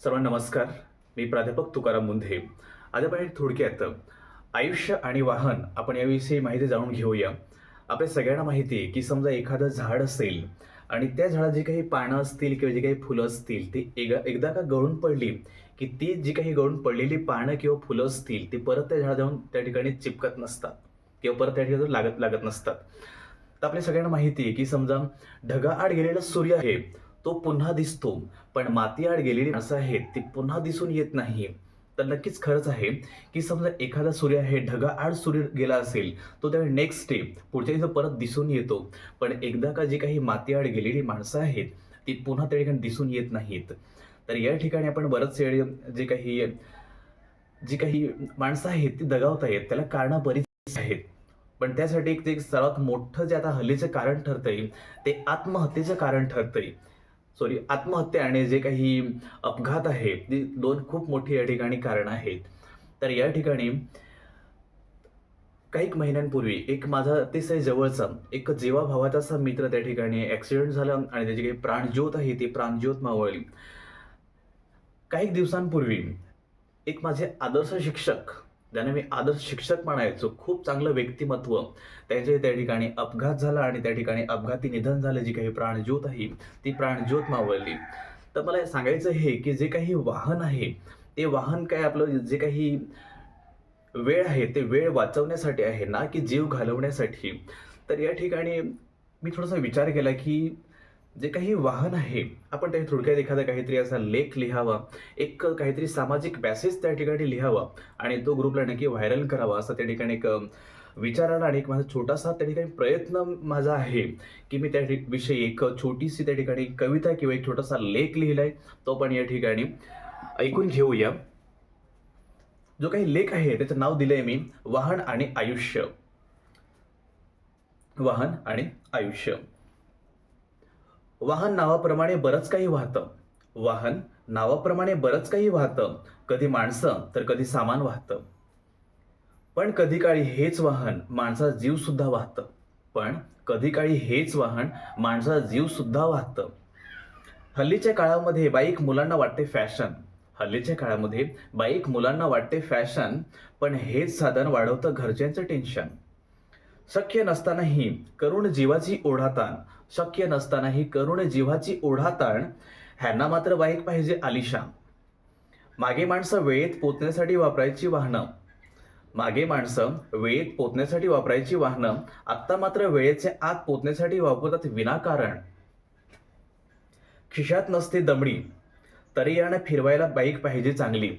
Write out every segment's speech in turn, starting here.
सर्वांना नमस्कार. मी प्राध्यापक तुकाराम मुंधे आज आपण थोडक्यात आयुष्य आणि वाहन आपण याविषयी माहिती जाणून घेऊया. आपल्या सगळ्यांना माहिती आहे की समजा एखादं झाड असेल आणि त्या झाडात जी काही पानं असतील किंवा जी काही फुलं असतील ती एकदा एकदा का गळून पडली की ती जी काही गळून पडलेली पानं किंवा फुलं असतील ती परत त्या झाडा जाऊन त्या ठिकाणी चिपकत नसतात किंवा परत त्या ठिकाणी लागत लागत नसतात. तर आपल्या सगळ्यांना माहिती आहे की समजा ढगाआड गेलेला सूर्य आहे तो पुन्हा दिसतो. पण मातीआड गेलेली माणसं आहेत ती पुन्हा दिसून येत नाही. तर नक्कीच खरंच आहे की समजा एखादा सूर्य आहे ढगाआड सूर्य गेला असेल तो त्यावेळी नेक्स्ट डे पुढच्या दिवस परत दिसून येतो. पण एकदा का जी काही मातीआड गेलेली माणसं आहेत ती पुन्हा त्या ठिकाणी दिसून येत नाहीत. तर या ठिकाणी आपण बरंच वेळ जे काही जी काही माणसं आहेत ती दगावत आहेत त्याला कारणं बरीच आहेत. पण त्यासाठी एक ते सर्वात मोठं जे आता हल्लीचं कारण ठरतंय ते आत्महत्येचं कारण ठरतंय. सॉरी आत्महत्या आणि जे काही अपघात आहेत ती दोन खूप मोठी या ठिकाणी कारण आहेत. तर या ठिकाणी काही महिन्यांपूर्वी एक माझा अतिशय जवळचा एक जेवा भावाचा असा मित्र त्या ठिकाणी ॲक्सिडेंट झाला आणि त्याची काही प्राणज्योत आहे ती प्राणज्योत मावळली. काही दिवसांपूर्वी एक माझे आदर्श शिक्षक ज्यांना मी आदर्श शिक्षक म्हणायचो खूप चांगलं व्यक्तिमत्व. त्याचे त्या ठिकाणी अपघात झाला आणि त्या ठिकाणी अपघाती निधन झालं जी काही प्राणज्योत आहे ती प्राणज्योत मावळली. तर मला सांगायचं हे की जे काही वाहन आहे ते वाहन काय आपलं जे काही वेळ आहे ते वेळ वाचवण्यासाठी आहे ना की जीव घालवण्यासाठी? तर या ठिकाणी मी थोडासा विचार केला की जे काही वाहन आहे आपण त्या थोडक्यात एखादा काहीतरी असा लेख लिहावा एक काहीतरी सामाजिक मॅसेज त्या ठिकाणी लिहावा आणि तो ग्रुपला नक्की व्हायरल करावा असं त्या ठिकाणी एक विचाराला आणि एक माझा छोटासा त्या ठिकाणी प्रयत्न माझा आहे की मी त्या विषयी एक छोटीशी त्या ठिकाणी कविता किंवा एक छोटासा लेख लिहिलाय तो पण या ठिकाणी ऐकून घेऊया. जो काही लेख आहे त्याचं नाव दिलंय मी वाहन आणि आयुष्य. वाहन आणि आयुष्य. वाहन नावाप्रमाणे बरंच काही वाहतं. वाहन नावाप्रमाणे बरंच काही वाहतं. कधी माणसं तर कधी सामान वाहतं. पण कधी काळी हेच वाहन माणसा जीव सुद्धा वाहतं. पण कधी काळी हेच वाहन माणसा जीव सुद्धा वाहतं. हल्लीच्या काळामध्ये बाईक मुलांना वाटते फॅशन. हल्लीच्या काळामध्ये बाईक मुलांना वाटते फॅशन पण हेच साधन वाढवतं घरच्यांचं टेन्शन. शक्य नसतानाही करुण जीवाची ओढाताण शक्य नसतानाही करुण जीवाची ओढाताण ह्यांना मात्र बाईक पाहिजे आलिशान मागे माणसं वेळेत पोचण्यासाठी वापरायची वाहनं. मागे माणसं वेळेत पोचण्यासाठी वापरायची वाहनं आत्ता मात्र वेळेचे आत पोचण्यासाठी वापरतात विनाकारण. खिशात नसते दमडी तरी यानं फिरवायला बाईक पाहिजे चांगली.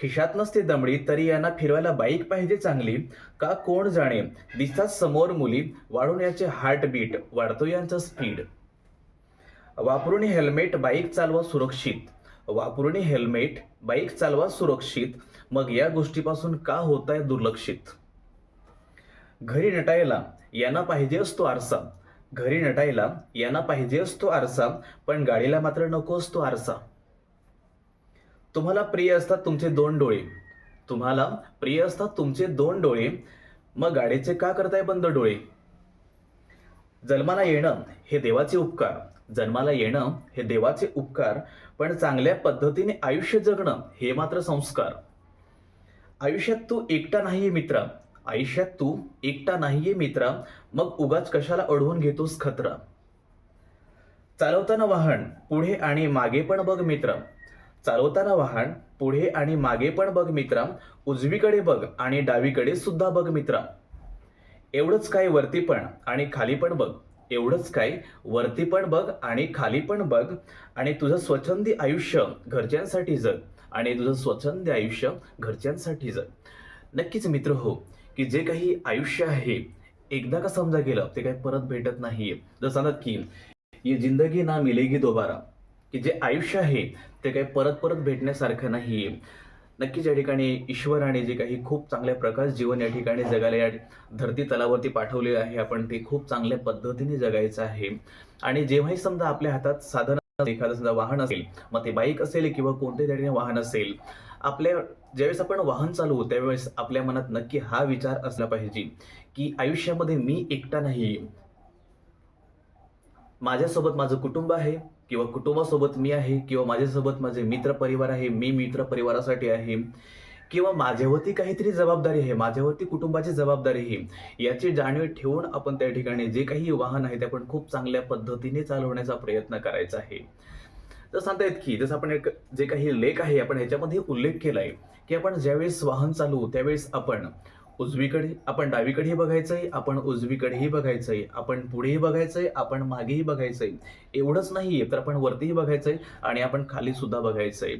खिशात नसते दमडी तरी यांना फिरवायला बाईक पाहिजे चांगली? का कोण जाणे? दिसतात समोर मुली वाढून याचे हार्टबीट वाढतो यांचा स्पीड वापरून हेल्मेट बाईक चालवा सुरक्षित. वापरून हेल्मेट बाईक चालवा सुरक्षित. मग या गोष्टीपासून का होत आहे दुर्लक्षित? घरी नटायला यांना पाहिजे असतो आरसा. घरी नटायला यांना पाहिजे असतो आरसा पण गाडीला मात्र नको असतो आरसा. तुम्हाला प्रिय असतात तुमचे दोन डोळे. तुम्हाला प्रिय असतात तुमचे दोन डोळे. मग गाडीचे का करताय बंद डोळे? जन्माला येणं हे देवाचे उपकार. जन्माला येणं हे देवाचे उपकार. पण चांगल्या पद्धतीने आयुष्य जगणं हे मात्र संस्कार. आयुष्यात तू एकटा नाहीये मित्र. आयुष्यात तू एकटा नाहीये मित्र. मग उगाच कशाला अडवून घेतोस खतरा? चालवताना वाहन पुढे आणि मागे पण बघ मित्र. चालवताना वाहन पुढे आणि मागे पण बघ मित्रा उजवीकडे बघ आणि डावीकडे सुद्धा बघ मित्रा एवढंच काय वरती पण आणि खाली पण बघ. एवढंच काय वरती पण बघ आणि खाली पण बघ. आणि तुझं स्वच्छंदी आयुष्य घरच्यांसाठी जग. आणि तुझं स्वच्छंदी आयुष्य घरच्यांसाठी जग. नक्कीच मित्र हो की जे काही आयुष्य आहे एकदा का समजा गेलं ते काही परत भेटत नाहीये. जर सांगतात की ये जिंदगी ना मिलेगी दोबारा. की जे आयुष्य आहे ते काही परत परत भेटण्यासारखं नाही. नक्कीच या ठिकाणी ईश्वराने जे काही खूप चांगल्या प्रकाश जीवन या ठिकाणी जगायला या धरती तलावरती पाठवले आहे आपण ते खूप चांगल्या पद्धतीने जगायचं आहे. आणि जेव्हाही समजा आपल्या हातात साधन एखादं समजा वाहन असेल मग ते बाईक असेल किंवा कोणत्याही त्या ठिकाणी वाहन असेल आपल्या ज्यावेळेस आपण वाहन चालवू त्यावेळेस आपल्या मनात नक्की हा विचार असला पाहिजे की आयुष्यामध्ये मी एकटा नाही. माझ्यासोबत माझं कुटुंब आहे किंवा कुटुंबासोबत मी आहे किंवा माझ्यासोबत माझे मित्र परिवार आहे मी मित्र परिवारासाठी आहे किंवा माझ्यावरती काहीतरी जबाबदारी आहे माझ्यावरती कुटुंबाची जबाबदारी आहे याची जाणीव ठेवून आपण त्या ठिकाणी जे काही वाहन आहे ते आपण खूप चांगल्या पद्धतीने चालवण्याचा प्रयत्न करायचा आहे. तर सांगतायत की जसं आपण एक जे काही लेख आहे आपण ह्याच्यामध्ये उल्लेख केला आहे की आपण ज्यावेळेस वाहन चालवू त्यावेळेस आपण उजवीकडे आपण डावीकडेही बघायचंय आपण उजवीकडेही बघायचंय आपण पुढेही बघायचंय आपण मागेही बघायचंय. एवढंच नाहीये तर आपण वरतीही बघायचंय आणि आपण खाली सुद्धा बघायचंय.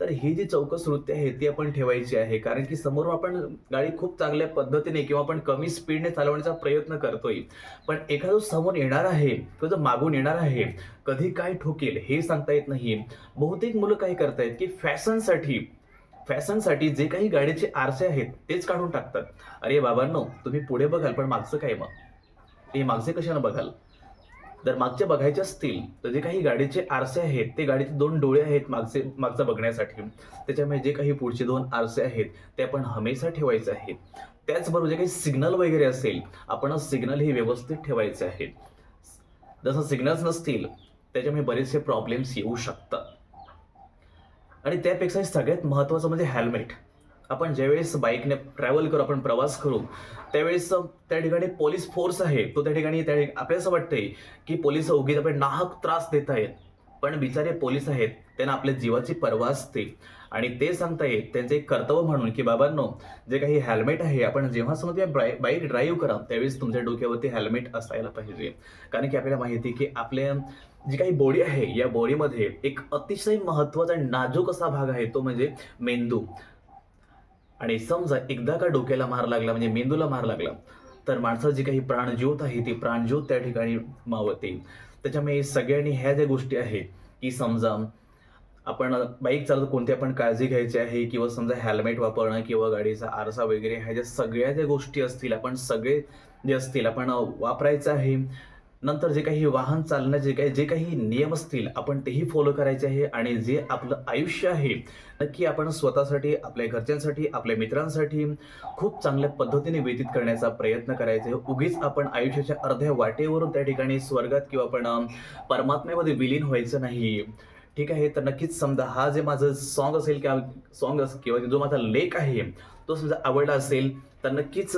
तर ही जी चौकस वृत्ती आहे ती आपण ठेवायची आहे कारण की समोर आपण गाडी खूप चांगल्या पद्धतीने किंवा आपण कमी स्पीडने चालवण्याचा प्रयत्न करतोय. पण एखादा समोर येणार आहे तो जो मागून येणार आहे कधी काय ठोकेल हे सांगता येत नाही बहुतेक मुलं काय करतायत की फॅशनसाठी फॅशनसाठी जे काही गाडीचे आरसे आहेत तेच काढून टाकतात. अरे बाबांनो तुम्ही पुढे बघाल पण मागचं काय मग? हे मागचे कशानं बघाल? जर मागचे बघायचे असतील तर जे काही गाडीचे आरसे आहेत ते गाडीचे दोन डोळे आहेत मागचे मागचं बघण्यासाठी. त्याच्यामुळे जे काही पुढचे दोन आरसे आहेत ते आपण हमेशा ठेवायचे आहेत. त्याचबरोबर जे काही सिग्नल वगैरे असेल आपण सिग्नल हे व्यवस्थित ठेवायचे आहेत. जसं सिग्नल्स नसतील त्याच्यामुळे बरेचसे प्रॉब्लेम्स येऊ शकतात. आणि त्यापेक्षा सगळ्यात महत्त्वाचं म्हणजे हेल्मेट आपण ज्यावेळेस बाईकने ट्रॅव्हल करू आपण प्रवास करू त्यावेळेस त्या ठिकाणी पोलीस फोर्स आहे. तो त्या ठिकाणी त्या आपल्याला असं वाटतंय की पोलीस उगीच आपण नाहक त्रास देत आहेत. पण बिचारे पोलीस आहेत त्यांना आपल्या जीवाची पर्वा असते. आणि ते सांगतायत त्यांचे एक कर्तव्य म्हणून की बाबांनो जे काही हेल्मेट आहे आपण जेव्हा समोर बाईक ड्राईव्ह करा त्यावेळेस तुमच्या डोक्यावरती हेल्मेट असायला पाहिजे. कारण की आपल्याला माहिती आहे की आपल्या जी काही बॉडी आहे या बॉडीमध्ये एक अतिशय महत्त्वाचा नाजूक असा भाग आहे तो म्हणजे मेंदू. आणि समजा एकदा का डोक्याला मार लागला म्हणजे मेंदूला मार लागला तर माणसाची काही प्राणज्योत आहे ती प्राणज्योत त्या ठिकाणी मावते. त्याच्यामुळे सगळ्यांनी ह्या ज्या गोष्टी आहेत की समजा आपण बाईक चालवत कोणत्या पण काळजी घ्यायची आहे किंवा समजा हेल्मेट वापरणं किंवा गाडीचा आरसा वगैरे ह्या ज्या सगळ्या ज्या गोष्टी असतील आपण सगळे जे असतील आपण वापरायचं आहे. नंतर जे काही वाहन चालण्याचे काही जे काही नियम असतील आपण तेही फॉलो करायचे आहे. आणि जे आपलं आयुष्य आहे नक्की आपण स्वतःसाठी आपल्या घरच्यांसाठी आपल्या मित्रांसाठी खूप चांगल्या पद्धतीने व्यतीत करण्याचा प्रयत्न करायचा. आहे उगीच आपण आयुष्याच्या अर्ध्या वाटेवरून त्या ठिकाणी स्वर्गात किंवा आपण परमात्म्यामध्ये विलीन व्हायचं नाही. ठीक आहे? तर नक्कीच समजा हा जे माझं सॉन्ग असेल किंवा सॉन्ग किंवा जो माझा लेख आहे तो समजा आवडला असेल तर नक्कीच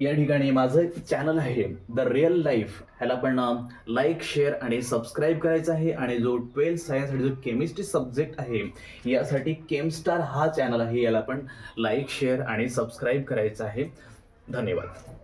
या ठिकाणी माझं एक चॅनल आहे द रिअल लाईफ ह्याला पण लाईक शेअर आणि सबस्क्राईब करायचं आहे. आणि जो ट्वेल्थ सायन्ससाठी जो केमिस्ट्री सब्जेक्ट आहे यासाठी केमस्टार हा चॅनल आहे. याला पण लाईक शेअर आणि सबस्क्राईब करायचं आहे. धन्यवाद.